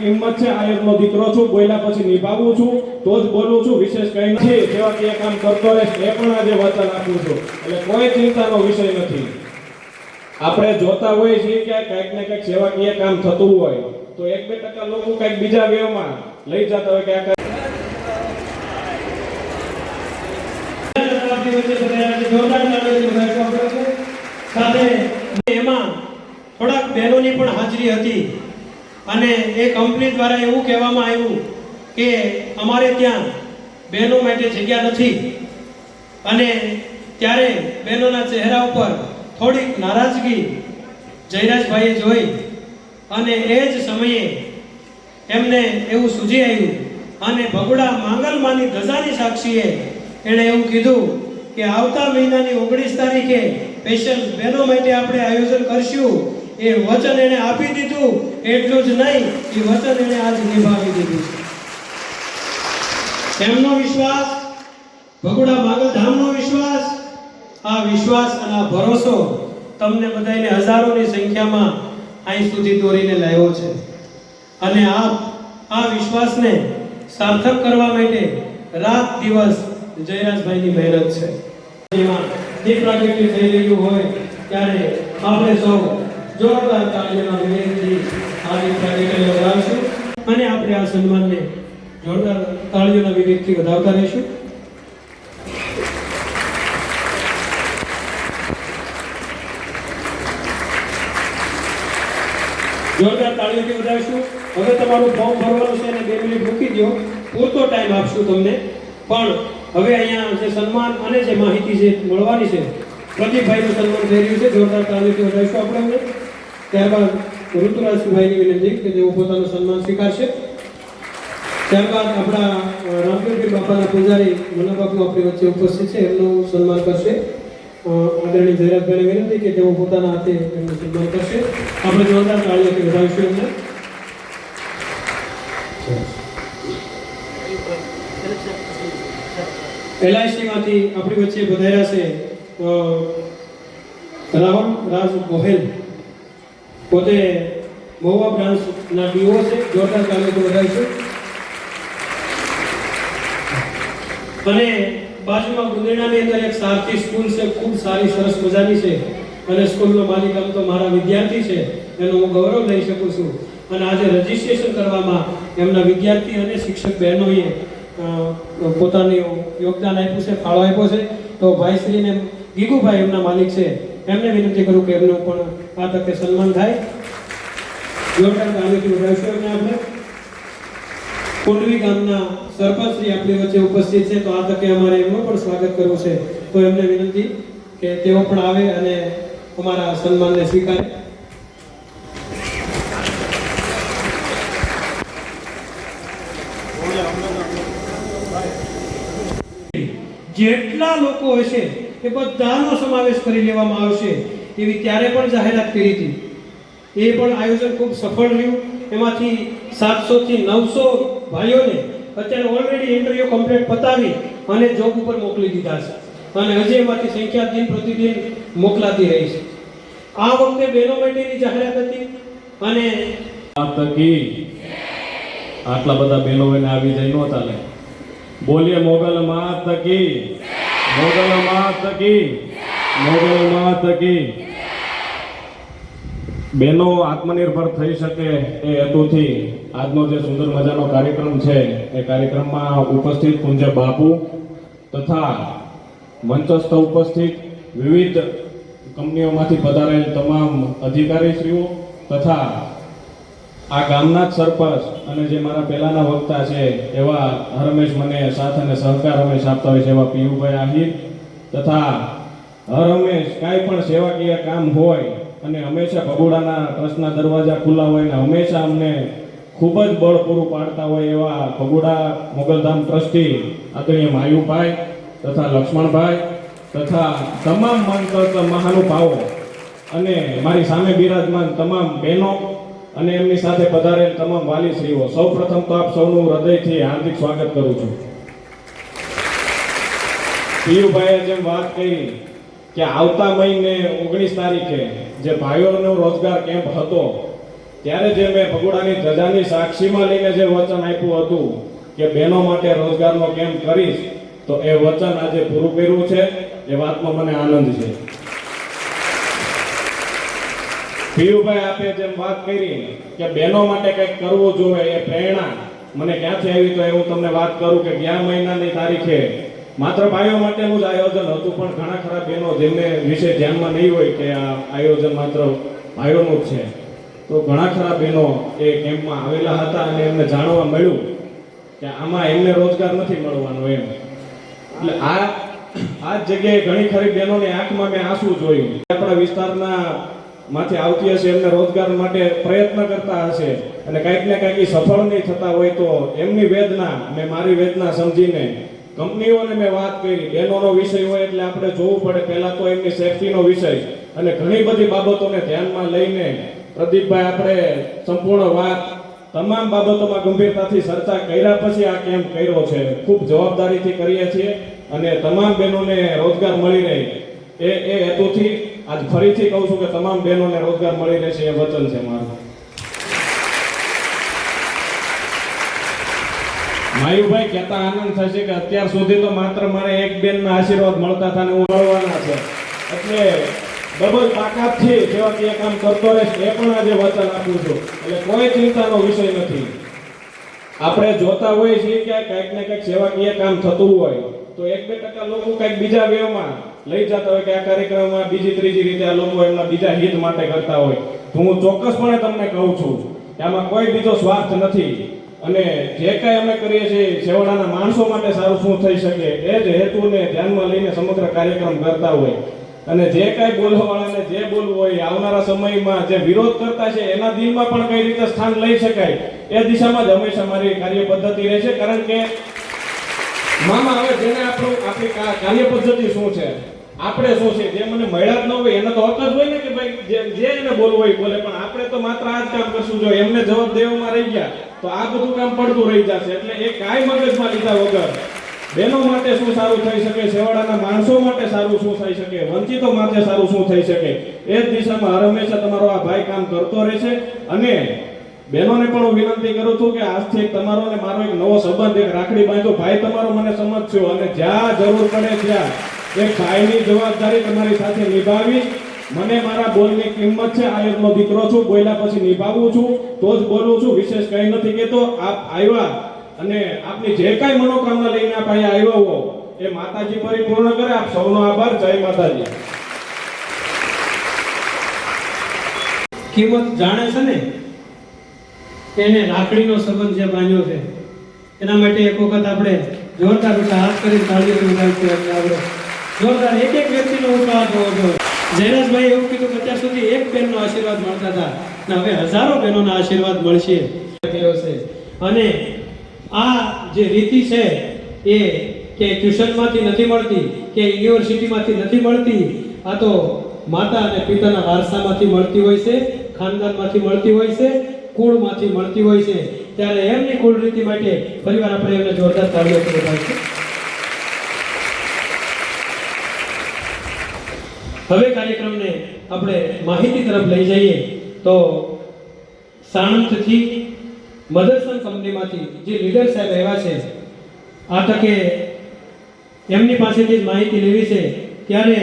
કિંમત છે, આ એકનો દીકરો છું, બોલ્યા પછી નિભાવું છું, તો જ બોલું છું, વિશેષ કંઈ નથી. સેવાકીય કામ કરતો રહીશ એ પણ આજે વચન આપું છું. એટલે કોઈ ચિંતાનો વિષય નથી. આપણે જોતા હોઈએ છીએ કે કંઈક ને કંઈક સેવાકીય કામ થતું હોય, તો એક બે ટકા લોકો કંઈક બીજા વેવમાં લઈ જતા હોય કે આ કંઈક શતાબ્દી વચ્ચે બધાયા છે. જોરદાર તાળીઓથી વધાવશું આપણે. સાથે એમાં થોડાક બહેનોની પણ હાજરી હતી અને એ કંપની દ્વારા એવું કહેવામાં આવ્યું કે અમારે ત્યાં બહેનો માટે જગ્યા નથી. અને ત્યારે બહેનોના ચહેરા ઉપર થોડીક નારાજગી જયરાજભાઈએ જોઈ અને એ જ સમયે એમને એવું સૂજી આવ્યું અને ભગુડા માંગલમાની ધજાની સાક્ષીએ એણે એવું કીધું કે આવતા મહિનાની ઓગણીસ તારીખે સ્પેશિયલ બહેનો માટે આપણે આયોજન કરશું. એ વચન એણે આપી દીધું, એટલું જ નહીં, એ વચન એણે આજ નિભાવી દીધું છે. એમનો વિશ્વાસ, ભગુડા માંગલધામનો વિશ્વાસ, આ વિશ્વાસ અને આ ભરોસો તમને બધાને હજારોની સંખ્યામાં અહીં સુધી દોરીને લાવ્યો છે. અને આપ આ વિશ્વાસને સાર્થક કરવા માટે રાત દિવસ જયરાજભાઈની મહેનત છે. દીપ પ્રાગટ્ય થઈ રહ્યું હોય, ત્યારે આપણે સૌ જોરદાર તાળીઓના વિનંતી આ કાર્યક્રમ વધારશું અને આપણે આ સન્માનને જોરદાર તાળીઓના વિવેકથી વધાવતા રહીશું. જોરદાર તાળીઓથી વધાવીશું. હવે તમારું ફોર્મ ભરવાનું છે અને બે મિનિટ મૂકી દો. પૂરતો ટાઈમ આપશું તમને. પણ હવે અહીંયા જે સન્માન અને જે માહિતી જે મળવાની છે, પ્રદીપભાઈનું સન્માન થઈ રહ્યું છે. જોરદાર તાળીઓથી વધાવીશું આપણે ત્યારબાદ ઋતુરાજભાઈની વિનંતી કે તેઓ પોતાનું સન્માન સ્વીકારશે. ત્યારબાદ આપણા રામપીર બાપાના પૂજારી મનોબાપુ આપણી વચ્ચે ઉપસ્થિત છે. એમનું સન્માન કરશે. આદરણીય જયરાજભાઈને વિનંતી કે તેઓ પોતાના હાથે એમનું સન્માન કરશે. આપણે જોરદાર તાળીઓથી વધાવીશું એમને. એલઆઈસીમાંથી આપણી વચ્ચે વધાર્યા છે રાહુલ રાજ ગોહેલ. પોતે મહુવા બ્રાન્ચના ડીઓ છે, જોરદાર તાળીઓથી છે. અને બાજુમાં ગુંદેડાની અંદર એક સારથી સ્કૂલ છે, ખૂબ સારી, સરસ મજાની છે. અને સ્કૂલનો માલિક આમ તો મારા વિદ્યાર્થી છે, એનો હું ગૌરવ લઈ શકું છું. અને આજે રજીસ્ટ્રેશન કરવામાં એમના વિદ્યાર્થી અને શિક્ષક બહેનોએ પોતાનું યોગદાન આપ્યું છે, ફાળો આપ્યો છે. તો ભાઈશ્રીને ગીગુભાઈ એમના માલિક છે. એમને વિનંતી કરું કે એમનું પણ આ તકે સન્માન થાય. જોરદાર ગામેથી વધાવીશું એમને આપણે. કુંડવી ગામના સરપંચ શ્રી આપણી વચ્ચે ઉપસ્થિત છે તો આ તકે અમારે એમનું પણ સ્વાગત કરવું છે. તો એમને વિનંતી કે તેઓ પણ આવે અને અમારા સન્માનને સ્વીકારે. જેટલા લોકો હશે એ બધાનો સમાવેશ કરી લેવામાં આવશે એવી ત્યારે પણ જાહેરાત કરી હતી. એ પણ આયોજન ખૂબ સફળ રહ્યું. એમાંથી સાતસો થી નવસો ભાઈઓને અત્યારે ઓલરેડી ઇન્ટરવ્યુ કમ્પ્લીટ પતાવી અને જોબ ઉપર મોકલી દીધા છે. અને હજી એમાંથી સંખ્યા દિન પ્રતિદિન મોકલાતી રહી છે. આ વખતે બહેનો માટેની જાહેરાત હતી અને આટલા બધા બહેનો આવી જાય નહોતા ચાલે. બોલીએ મોગલ માં તકી મોગલ માં તકી મોગલ માં તકી બહેનો આત્મનિર્ભર થઈ શકે એ હેતુથી આજનો જે સુંદર મજાનો કાર્યક્રમ છે, એ કાર્યક્રમમાં ઉપસ્થિત પૂંજ્ય બાપુ તથા મંચસ્થ ઉપસ્થિત વિવિધ કંપનીઓમાંથી પધારેલ તમામ અધિકારીશ્રીઓ તથા આ ગામના જ સરપંચ અને જે મારા પહેલાના વક્તા છે, એવા હરમેશ મને સાથ અને સહકાર હંમેશ આપતા હોય છે એવા પીયુભાઈ આહિર તથા હર હંમેશ કાંઈ પણ સેવાકીય કામ હોય અને હંમેશા ભગોડાના ટ્રસ્ટના દરવાજા ખુલ્લા હોય ને હંમેશા અમને ખૂબ જ બળ પૂરું પાડતા હોય એવા ભગોડા મોગલધામ ટ્રસ્ટી આદરણીય માયુભાઈ તથા લક્ષ્મણભાઈ તથા તમામ મંત્ર મહાનુભાવો અને મારી સામે બિરાજમાન તમામ બહેનો અને એમની સાથે પધારેલ તમામ વાલીશ્રીઓ સૌ પ્રથમ તો આપ સૌનું હૃદયથી હાર્દિક સ્વાગત કરું છું. પિયુભાઈએ જેમ વાત કરી કે આવતા મહિને ઓગણીસ તારીખે જે ભાઈઓનો રોજગાર કેમ્પ હતો, ત્યારે જે મેં ભગોડાની ધજાની સાક્ષીમાં લઈને જે વચન આપ્યું હતું કે બહેનો માટે રોજગારનો કેમ્પ કરીશ, તો એ વચન આજે પૂરું કર્યું છે, એ વાતમાં મને આનંદ છે. પિયુભાઈ આપે જેમ વાત કરી કે બહેનો માટે કંઈક કરવું જોઈએ, એ પ્રેરણા. મને ક્યાંથી આવી તો એ હું તમને વાત કરું કે ગયા મહિનાની તારીખે માત્ર ભાઈઓ માટેનું જ આયોજન હતું, પણ ઘણા ખરા બહેનો જેમને વિશે ધ્યાનમાં નહીં હોય કે આ આયોજન માત્ર ભાઈઓનું જ છે. તો ઘણા ખરા બહેનો એ કેમ્પમાં આવેલા હતા અને એમને જાણવા મળ્યું કે આમાં એમને રોજગાર નથી મળવાનો એમ. એટલે આ આ જગ્યાએ ઘણી ખરી બહેનોની આંખમાં મેં આંસુ જોયું. આપણા વિસ્તારના માંથી આવતી હશે એમને રોજગાર માટે પ્રયત્ન કરતા હશે. અને કંઈક ને કંઈક સફળ નહીં થતા હોય તો એમની વેદના, મેં મારી વેદના સમજીને કંપનીઓને મેં વાત કરી. બહેનોનો વિષય હોય એટલે આપણે જોવું પડે. પહેલાં તો એમની સેફટીનો વિષય. અને ઘણી બધી બાબતોને ધ્યાનમાં લઈને પ્રદીપભાઈ આપણે સંપૂર્ણ વાત, તમામ બાબતોમાં ગંભીરતાથી ચર્ચા કર્યા પછી આ કેમ્પ કર્યો છે, ખૂબ જવાબદારીથી કરીએ છીએ. અને તમામ બહેનોને રોજગાર મળી રહે. એ એ હેતુથી આજ ફરીથી કહું છું કે તમામ બહેનોને રોજગાર મળી રહેશે એ વચન છે મારું. માયુભાઈ કહેતા આનંદ થશે કે અત્યાર સુધી તો માત્ર મારે એક બેનના આશીર્વાદ મળતા હતા ને હું મળવાના છે. એટલે ડબલ તાકાતથી સેવાકીય કામ કરતો રહેશ એ પણ આજે વચન આપું છું. એટલે કોઈ ચિંતાનો વિષય નથી. આપણે જોતા હોઈએ છીએ કે કંઈક ને કંઈક સેવાકીય કામ થતું હોય, તો એક બે ટકા લોકો કંઈક બીજા વેવમાં લઈ જતા હોય કે આ કાર્યક્રમમાં બીજી, ત્રીજી રીતે આ લોકો એમના બીજા હિત માટે કરતા હોય. તો હું ચોક્કસપણે તમને કહું છું કે આમાં કોઈ બીજો સ્વાર્થ નથી. અને જે કાંઈ અમે કરીએ છીએ છેવાડાના માણસો માટે સારું શું થઈ શકે એ જ હેતુને ધ્યાનમાં લઈને સમગ્ર કાર્યક્રમ કરતા હોય. અને જે કાંઈ બોલવાવાળાને જે બોલવું હોય આવનારા સમયમાં જે વિરોધ કરતા છે એના દિલમાં પણ કઈ રીતે સ્થાન લઈ શકાય એ દિશામાં જ હંમેશા મારી કાર્ય પદ્ધતિ રહેશે. કારણ કે મામા, હવે જેને આપણું આપણી કાર્ય પદ્ધતિ શું છે? આપણે શું છે? જે મને મળ્યા જ ન હોય, એને તો હક જ હોય ને કે ભાઈ, જે જે એને બોલવું હોય બોલે. પણ આપણે તો માત્ર આ જ કામ કરશું. જો એમને જવાબ દેવામાં રહી ગયા, તો આ બધું કામ પડતું રહી જશે. એટલે એ કાંઈ મગજમાં લીધા વગર બહેનો માટે શું સારું થઈ શકે? છેવાડાના માણસો માટે સારું શું થઈ શકે? વંચિતો માટે સારું શું થઈ શકે? એ જ દિશામાં હર હંમેશા તમારો આ ભાઈ કામ કરતો રહેશે. અને બહેનોને પણ હું વિનંતી કરું છું કે આજથી તમારો ને મારો એક નવો સંબંધ એક રાખડી બાંધો. ભાઈ, તમારો મને સમજશો અને જ્યાં જરૂર પડે ત્યાં એક ભાઈની જવાબદારી તમારી સાથે નિભાવી. મને મારા બોલની કિંમત છે આયોગનો દીકરો છું, બોલ્યા પછી નિભાવું છું. તો જ બોલું છું, વિશેષ કંઈ નથી કહેતો. આપ આવ્યા અને આપની જે કાંઈ મનોકામના લઈને આપ અહીંયા આવ્યો હો, એ માતાજી પરિપૂર્ણ કરે. આપ સૌનો આભાર. જય માતાજી. કિંમત જાણે છે ને? એને રાખડીનો સંબંધ જે બાંધ્યો છે, એના માટે એક વખત આપણે જોરદાર ઉઠા હાથ કરી તાળીઓ ઉઠાવી આપણે જોરદાર એક એક વ્યક્તિનો ઉઠો હાથ હોવો જોઈએ. જયરાજભાઈ એવું કીધું કે અત્યાર સુધી એક બહેનનો આશીર્વાદ મળતા હતા. ને હવે હજારો બહેનોના આશીર્વાદ મળશે. અને આ જે રીતિ છે એ કે ટ્યુશનમાંથી નથી મળતી, કે યુનિવર્સિટીમાંથી નથી મળતી, આ તો માતા અને પિતાના વારસામાંથી મળતી હોય છે, ખાનદાનમાંથી મળતી હોય છે કુળમાંથી મળતી હોય છે, ત્યારે એમની કુળ રીતિ માટે ફરીવાર આપણે એમને જોરદાર તાળીઓ બધાય છે. હવે કાર્યક્રમને આપણે માહિતી તરફ લઈ જઈએ, તો સાણંદથી મધરસન કંપનીમાંથી જે લીડર સાહેબ આવ્યા છે, આ તકે એમની પાસેથી જ માહિતી લેવી છે, ત્યારે